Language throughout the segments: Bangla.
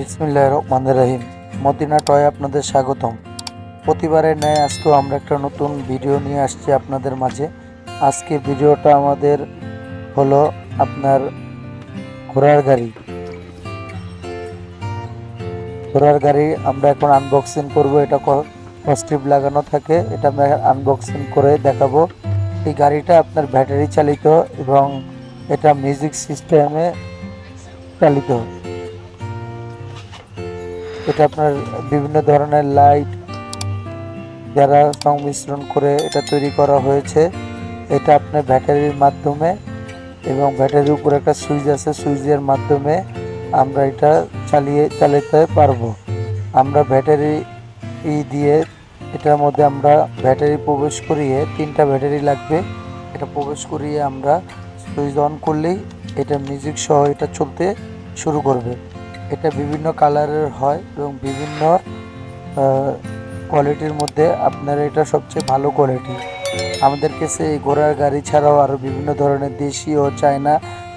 বিসমিল্লাহ রহমান রহিম। মদিনা টয় আপনাদের স্বাগতম। প্রতিবারের ন্যায় আজকেও আমরা একটা নতুন ভিডিও নিয়ে আসছি আপনাদের মাঝে। আজকে ভিডিওটা আমাদের হলো আপনার ঘোড়ার গাড়ি। ঘোড়ার গাড়ি আমরা এখন আনবক্সিং করব। এটা কস্টিপ লাগানো থাকে। এটা আমরা আনবক্সিং করে দেখাবো। এই গাড়িটা আপনার ব্যাটারি চালিত এবং এটা মিউজিক সিস্টেমে চালিত। এটা আপনার বিভিন্ন ধরনের লাইট যারা সংমিশ্রণ করে এটা তৈরি করা হয়েছে। এটা আপনার ব্যাটারির মাধ্যমে এবং ব্যাটারির উপরে একটা সুইচ আছে, সুইচের মাধ্যমে আমরা এটা চালিয়ে, চালাতে পারব। আমরা ব্যাটারি দিয়ে এটার মধ্যে আমরা ব্যাটারি প্রবেশ করিয়ে তিনটা ব্যাটারি লাগবে। এটা প্রবেশ করিয়ে আমরা সুইচ অন করলেই এটা মিউজিক সহ এটা চলতে শুরু করবে। এটা বিভিন্ন কালারের হয় এবং বিভিন্ন কোয়ালিটির মধ্যে আপনার এটা সবচেয়ে ভালো কোয়ালিটি আমাদের কাছে এই ঘোড়ার গাড়ি ছাড়াও আরও বিভিন্ন ধরনের দেশি ও চায়না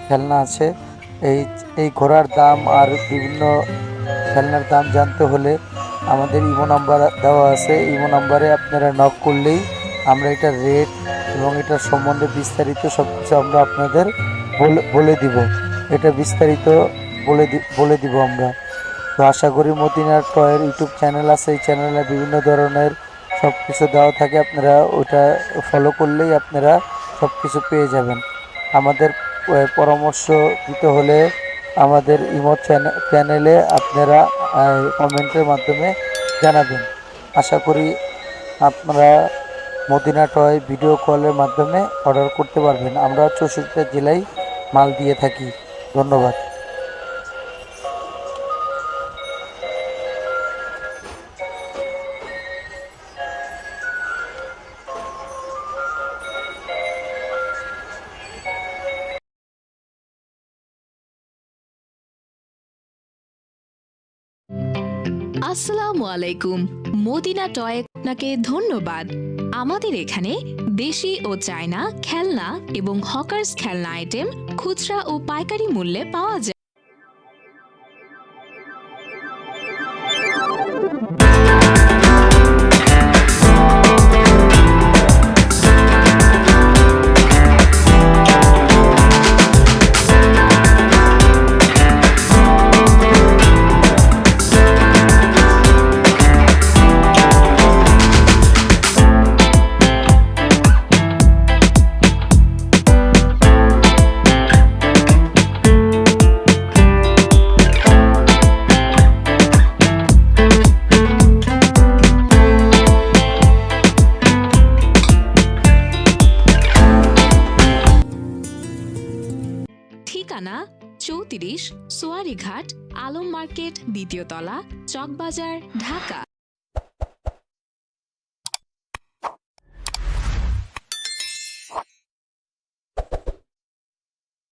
খেলনা আছে। এই এই ঘোড়ার দাম আর বিভিন্ন খেলনার দাম জানতে হলে আমাদের ইমো নাম্বার দেওয়া আছে। ইমো নাম্বারে আপনারা নক করলেই আমরা এটা রেট এবং এটার সম্বন্ধে বিস্তারিত সব কিছু আমরা আপনাদের বলে বলে দিব। এটা বিস্তারিত বলে বলে দিব আমরা। তো আশা করি মদিনার টয়ের ইউটিউব চ্যানেল আছে, এই চ্যানেলে বিভিন্ন ধরনের সব কিছু দেওয়া থাকে। আপনারা ওটা ফলো করলেই আপনারা সব কিছু পেয়ে যাবেন। আমাদের পরামর্শ দিতে হলে আমাদের ইমো চ্যানে- চ্যানেলে আপনারা কমেন্টের মাধ্যমে জানাবেন। আশা করি আপনারা মদিনা টয় ভিডিও কলের মাধ্যমে অর্ডার করতে পারবেন। আমরা চৌষট্টি জেলায় মাল দিয়ে থাকি। ধন্যবাদ। আসসালামু আলাইকুম মদিনা টয় আপনাকে ধন্যবাদ। আমাদের এখানে দেশি ও চায়না, খেলনা এবং হকার্স খেলনা আইটেম খুচরা ও পাইকারি মূল্যে পাওয়া যায়। ঠিকানা চৌত্রিশ সোয়ারিঘাট আলম মার্কেট দ্বিতীয়তলা চকবাজার ঢাকা।